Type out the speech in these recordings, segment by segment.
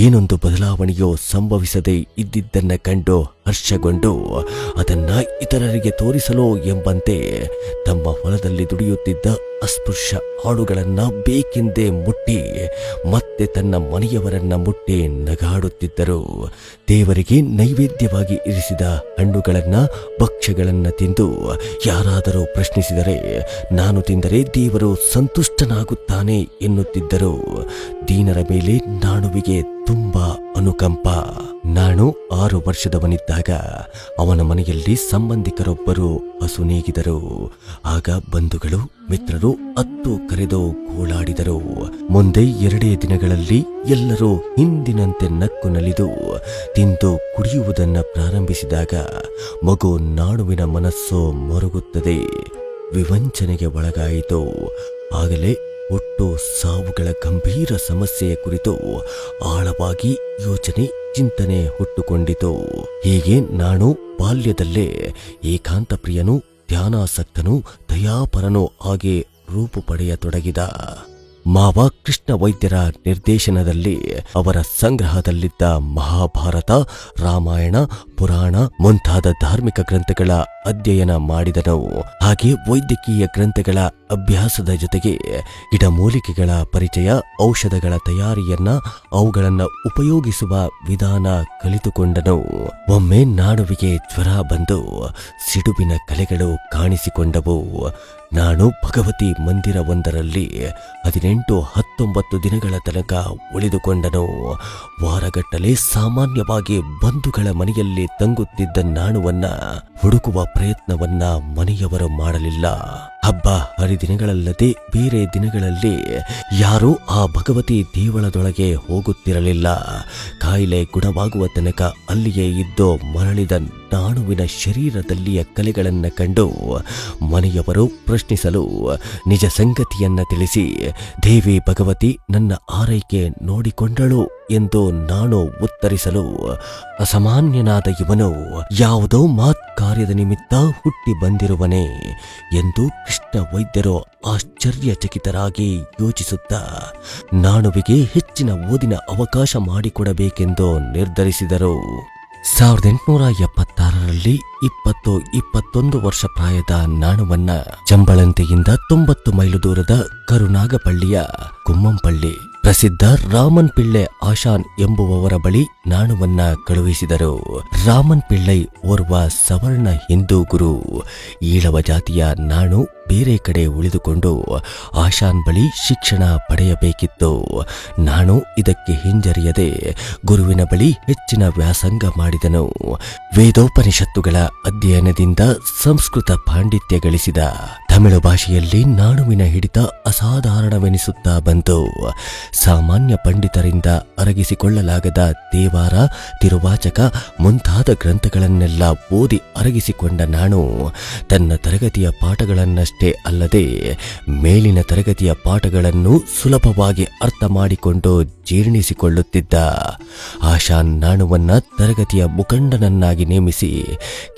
ಏನೊಂದು ಬದಲಾವಣೆಯೋ ಸಂಭವಿಸದೆ ಇದ್ದಿದ್ದನ್ನ ಕಂಡು ಹರ್ಷಗೊಂಡು, ಅದನ್ನ ಇತರರಿಗೆ ತೋರಿಸಲು ಎಂಬಂತೆ ತಮ್ಮ ಹೊಲದಲ್ಲಿ ದುಡಿಯುತ್ತಿದ್ದ ಅಸ್ಪೃಶ್ಯ ಹಾಡುಗಳನ್ನು ಬೇಕೆಂದೇ ಮುಟ್ಟಿ ಮತ್ತೆ ತನ್ನ ಮನೆಯವರನ್ನ ಮುಟ್ಟಿ ನಗಾಡುತ್ತಿದ್ದರು. ದೇವರಿಗೆ ನೈವೇದ್ಯವಾಗಿ ಇರಿಸಿದ ಹಣ್ಣುಗಳನ್ನು, ಭಕ್ಷ್ಯಗಳನ್ನು ತಿಂದು ಯಾರಾದರೂ ಪ್ರಶ್ನಿಸಿದರೆ, ನಾನು ತಿಂದರೆ ದೇವರು ಸಂತುಷ್ಟನಾಗುತ್ತಾನೆ ಎನ್ನುತ್ತಿದ್ದರು. ದೀನರ ಮೇಲೆ ನಾಣುವಿಗೆ ತುಂಬಾ ಅನುಕಂಪ. ನಾನು ಆರು ವರ್ಷದವನಿದ್ದಾಗ ಅವನ ಮನೆಯಲ್ಲಿ ಸಂಬಂಧಿಕರೊಬ್ಬರು ಹಸು ನೀಗಿದರು. ಆಗ ಬಂಧುಗಳು, ಮಿತ್ರರು ಅತ್ತು ಕರೆದು ಗೋಳಾಡಿದರು. ಮುಂದೆ ಎರಡೇ ದಿನಗಳಲ್ಲಿ ಎಲ್ಲರೂ ಹಿಂದಿನಂತೆ ನಕ್ಕು ನಲಿದು ತಿಂದು ಕುಡಿಯುವುದನ್ನ ಪ್ರಾರಂಭಿಸಿದಾಗ ಮಗು ನಾಡುವಿನ ಮನಸ್ಸು ಮರುಗುತ್ತದೆ. ವಿವಂಚನೆಗೆ ಒಳಗಾಯಿತು. ಆಗಲೇ ಒಟ್ಟು ಸಾವುಗಳ ಗಂಭೀರ ಸಮಸ್ಯೆಯ ಕುರಿತು ಆಳವಾಗಿ ಯೋಚನೆ, ಚಿಂತನೆ ಹುಟ್ಟುಕೊಂಡಿತು. ಹೀಗೆ ನಾನು ಬಾಲ್ಯದಲ್ಲೇ ಏಕಾಂತ ಪ್ರಿಯನು ಧ್ಯಾನಾಸಕ್ತನು, ದಯಾಪರನು ಹಾಗೆ ರೂಪು ಪಡೆಯತೊಡಗಿದ. ಮಾವ ಕೃಷ್ಣ ವೈದ್ಯರ ನಿರ್ದೇಶನದಲ್ಲಿ ಅವರ ಸಂಗ್ರಹದಲ್ಲಿದ್ದ ಮಹಾಭಾರತ, ರಾಮಾಯಣ, ಪುರಾಣ ಮುಂತಾದ ಧಾರ್ಮಿಕ ಗ್ರಂಥಗಳ ಅಧ್ಯಯನ ಮಾಡಿದನು. ಹಾಗೆ ವೈದ್ಯಕೀಯ ಗ್ರಂಥಗಳ ಅಭ್ಯಾಸದ ಜೊತೆಗೆ ಗಿಡಮೂಲಿಕೆಗಳ ಪರಿಚಯ, ಔಷಧಗಳ ತಯಾರಿಯನ್ನ ಅವುಗಳನ್ನು ಉಪಯೋಗಿಸುವ ವಿಧಾನ ಕಲಿತುಕೊಂಡನು. ಒಮ್ಮೆ ನಾಡುವಿಗೆ ಜ್ವರ ಬಂದು ಸಿಡುಬಿನ ಕಲೆಗಳು ಕಾಣಿಸಿಕೊಂಡವು. ನಾನು ಭಗವತಿ ಮಂದಿರವೊಂದರಲ್ಲಿ ಹದಿನೆಂಟು ಹತ್ತೊಂಬತ್ತು ದಿನಗಳ ತನಕ ಉಳಿದುಕೊಂಡನು. ವಾರಗಟ್ಟಲೆ ಸಾಮಾನ್ಯವಾಗಿ ಬಂಧುಗಳ ಮನೆಯಲ್ಲಿ ತಂಗುತ್ತಿದ್ದ ನಾಣುವನ್ನ ಹುಡುಕುವ ಪ್ರಯತ್ನವನ್ನ ಮನೆಯವರು ಮಾಡಲಿಲ್ಲ. ಹಬ್ಬ ಹರಿದಿನಗಳಲ್ಲದೆ ಬೇರೆ ದಿನಗಳಲ್ಲಿ ಯಾರೂ ಆ ಭಗವತಿ ದೇವಳದೊಳಗೆ ಹೋಗುತ್ತಿರಲಿಲ್ಲ. ಕಾಯಿಲೆ ಗುಣವಾಗುವ ತನಕ ಅಲ್ಲಿಯೇ ಇದ್ದು ಮರಳಿದ ನಾಣುವಿನ ಶರೀರದಲ್ಲಿಯ ಕಲೆಗಳನ್ನು ಕಂಡು ಮನೆಯವರು ಪ್ರಶ್ನಿಸಲು ನಿಜ ಸಂಗತಿಯನ್ನ ತಿಳಿಸಿ, ದೇವಿ ಭಗವತಿ ನನ್ನ ಆರೈಕೆ ನೋಡಿಕೊಂಡಳು ಎಂದು ನಾನು ಉತ್ತರಿಸಲು ಅಸಾಮಾನ್ಯನಾದ ಇವನು, ಯಾವುದೋ ಮಾತ್ ಕಾರ್ಯದ ನಿಮಿತ್ತ ಹುಟ್ಟಿ ಬಂದಿರುವನೇ ಎಂದು ಕೃಷ್ಣ ವೈದ್ಯರು ಆಶ್ಚರ್ಯಚಕಿತರಾಗಿ ಯೋಚಿಸುತ್ತಾ ನಾಣುವಿಗೆ ಹೆಚ್ಚಿನ ಓದಿನ ಅವಕಾಶ ಮಾಡಿಕೊಡಬೇಕೆಂದು ನಿರ್ಧರಿಸಿದರು. ಸಾವಿರದ ಎಂಟುನೂರ ಎಪ್ಪತ್ತಾರರಲ್ಲಿ ಇಪ್ಪತ್ತು ಇಪ್ಪತ್ತೊಂದು ವರ್ಷ ಪ್ರಾಯದ ನಾಣುವನ್ನ ಚಂಬಳಂತೆಯಿಂದ ತೊಂಬತ್ತು ಮೈಲು ದೂರದ ಕರುನಾಗಪಳ್ಳಿಯ ಕುಮ್ಮಂಪಳ್ಳಿ ಪ್ರಸಿದ್ಧ ರಾಮನ್ ಪಿಳ್ಳೆ ಆಶಾನ್ ಎಂಬುವವರ ಬಳಿ ನಾಣುವನ್ನ ಕಳುಹಿಸಿದರು. ರಾಮನ್ ಪಿಳ್ಳೈ ಓರ್ವ ಸವರ್ಣ ಹಿಂದೂ ಗುರು. ಈಳವ ಜಾತಿಯ ನಾಣು ಬೇರೆ ಕಡೆ ಉಳಿದುಕೊಂಡು ಆಶಾನ್ ಬಳಿ ಶಿಕ್ಷಣ ಪಡೆಯಬೇಕಿತ್ತು. ನಾನು ಇದಕ್ಕೆ ಹಿಂಜರಿಯದೆ ಗುರುವಿನ ಬಳಿ ಹೆಚ್ಚಿನ ವ್ಯಾಸಂಗ ಮಾಡಿದನು. ವೇದೋಪನಿಷತ್ತುಗಳ ಅಧ್ಯಯನದಿಂದ ಸಂಸ್ಕೃತ ಪಾಂಡಿತ್ಯ ಗಳಿಸಿದ ತಮಿಳು ಭಾಷೆಯಲ್ಲಿ ನಾಣುವಿನ ಹಿಡಿತ ಅಸಾಧಾರಣವೆನಿಸುತ್ತಾ ಬಂತು. ಸಾಮಾನ್ಯ ಪಂಡಿತರಿಂದ ಅರಗಿಸಿಕೊಳ್ಳಲಾಗದ ದೇವಾರ ತಿರುವಾಚಕ ಮುಂತಾದ ಗ್ರಂಥಗಳನ್ನೆಲ್ಲ ಓದಿ ಅರಗಿಸಿಕೊಂಡ ನಾನು ತನ್ನ ತರಗತಿಯ ಪಾಠಗಳನ್ನಷ್ಟೇ ಅಲ್ಲದೆ ಮೇಲಿನ ತರಗತಿಯ ಪಾಠಗಳನ್ನು ಸುಲಭವಾಗಿ ಅರ್ಥ ಮಾಡಿಕೊಂಡು ಜೀರ್ಣಿಸಿಕೊಳ್ಳುತ್ತಿದ್ದ ಆಶಾ ನಾಣುವನ್ನ ತರಗತಿಯ ಮುಖಂಡನನ್ನಾಗಿ ನೇಮಿಸಿ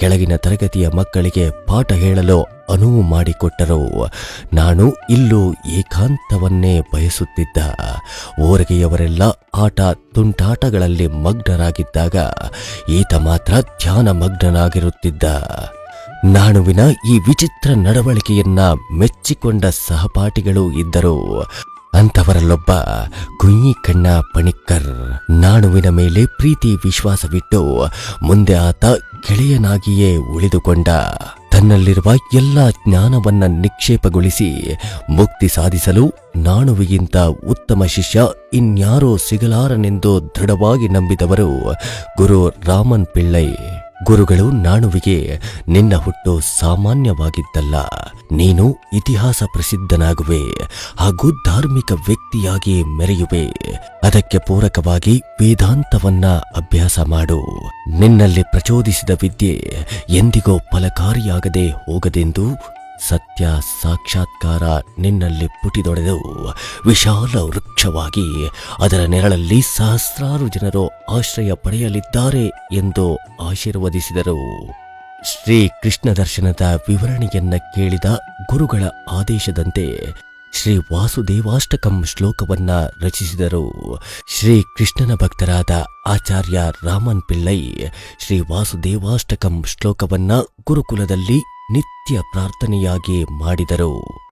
ಕೆಳಗಿನ ತರಗತಿಯ ಮಕ್ಕಳಿಗೆ ಪಾಠ ಹೇಳಲು ಅನುವು ಮಾಡಿಕೊಟ್ಟರು ನಾನು ಇಲ್ಲೂ ಏಕಾಂತವನ್ನೇ ಬಯಸುತ್ತಿದ್ದ. ಓರಗೆಯವರೆಲ್ಲ ಆಟ ತುಂಟಾಟಗಳಲ್ಲಿ ಮಗ್ನರಾಗಿದ್ದಾಗ ಈತ ಮಾತ್ರ ಧ್ಯಾನ ಮಗ್ನನಾಗಿರುತ್ತಿದ್ದ. ನಾಣುವಿನ ಈ ವಿಚಿತ್ರ ನಡವಳಿಕೆಯನ್ನ ಮೆಚ್ಚಿಕೊಂಡ ಸಹಪಾಠಿಗಳು ಇದ್ದರು. ಅಂಥವರಲ್ಲೊಬ್ಬ ಕುಯ್ಯಿ ಕಣ್ಣ ಪಣಿಕ್ಕರ್. ನಾಣುವಿನ ಮೇಲೆ ಪ್ರೀತಿ ವಿಶ್ವಾಸವಿಟ್ಟು ಮುಂದೆ ಆತ ಗೆಳೆಯನಾಗಿಯೇ ಉಳಿದುಕೊಂಡ ತನ್ನಲ್ಲಿರುವ ಎಲ್ಲ ಜ್ಞಾನವನ್ನ ನಿಕ್ಷೇಪಗೊಳಿಸಿ ಮುಕ್ತಿ ಸಾಧಿಸಲು ನಾಣುವಿಗಿಂತ ಉತ್ತಮ ಶಿಷ್ಯ ಇನ್ಯಾರೋ ಸಿಗಲಾರನೆಂದು ದೃಢವಾಗಿ ನಂಬಿದವರು ಗುರು ರಾಮನ್ ಪಿಳ್ಳೈ. ಗುರುಗಳು ನಾಣುವಿಗೆ ನಿನ್ನ ಹುಟ್ಟು ಸಾಮಾನ್ಯವಾಗಿದ್ದಲ್ಲ. ನೀನು ಇತಿಹಾಸ ಪ್ರಸಿದ್ಧನಾಗುವೆ, ಹಾಗೂ ಧಾರ್ಮಿಕ ವ್ಯಕ್ತಿಯಾಗಿ ಮೆರೆಯುವೆ. ಅದಕ್ಕೆ ಪೂರಕವಾಗಿ ವೇದಾಂತವನ್ನ ಅಭ್ಯಾಸ ಮಾಡು. ನಿನ್ನಲ್ಲಿ ಪ್ರಚೋದಿಸಿದ ವಿದ್ಯೆ ಎಂದಿಗೂ ಫಲಕಾರಿಯಾಗದೆ ಹೋಗದೆಂದು ಸತ್ಯ ಸಾಕ್ಷಾತ್ಕಾರ ನಿನ್ನಲ್ಲಿ ಪುಟಿದೊಡೆದು ವಿಶಾಲ ವೃಕ್ಷವಾಗಿ ಅದರ ನೆರಳಲ್ಲಿ ಸಹಸ್ರಾರು ಜನರು ಆಶ್ರಯ ಪಡೆಯಲಿದ್ದಾರೆ ಎಂದು ಆಶೀರ್ವದಿಸಿದರು. ಶ್ರೀ ಕೃಷ್ಣ ದರ್ಶನದ ವಿವರಣೆಯನ್ನ ಕೇಳಿದ ಗುರುಗಳ ಆದೇಶದಂತೆ ಶ್ರೀ ವಾಸುದೇವಾಷ್ಟಕಂ ಶ್ಲೋಕವನ್ನ ರಚಿಸಿದರು. ಶ್ರೀ ಕೃಷ್ಣನ ಭಕ್ತರಾದ ಆಚಾರ್ಯ ರಾಮನ್ ಪಿಳ್ಳೈ ಶ್ರೀ ವಾಸುದೇವಾಷ್ಟಕಂ ಶ್ಲೋಕವನ್ನ ಗುರುಕುಲದಲ್ಲಿ ನಿತ್ಯ ಪ್ರಾರ್ಥನೆಯಾಗಿ ಮಾಡಿದರು.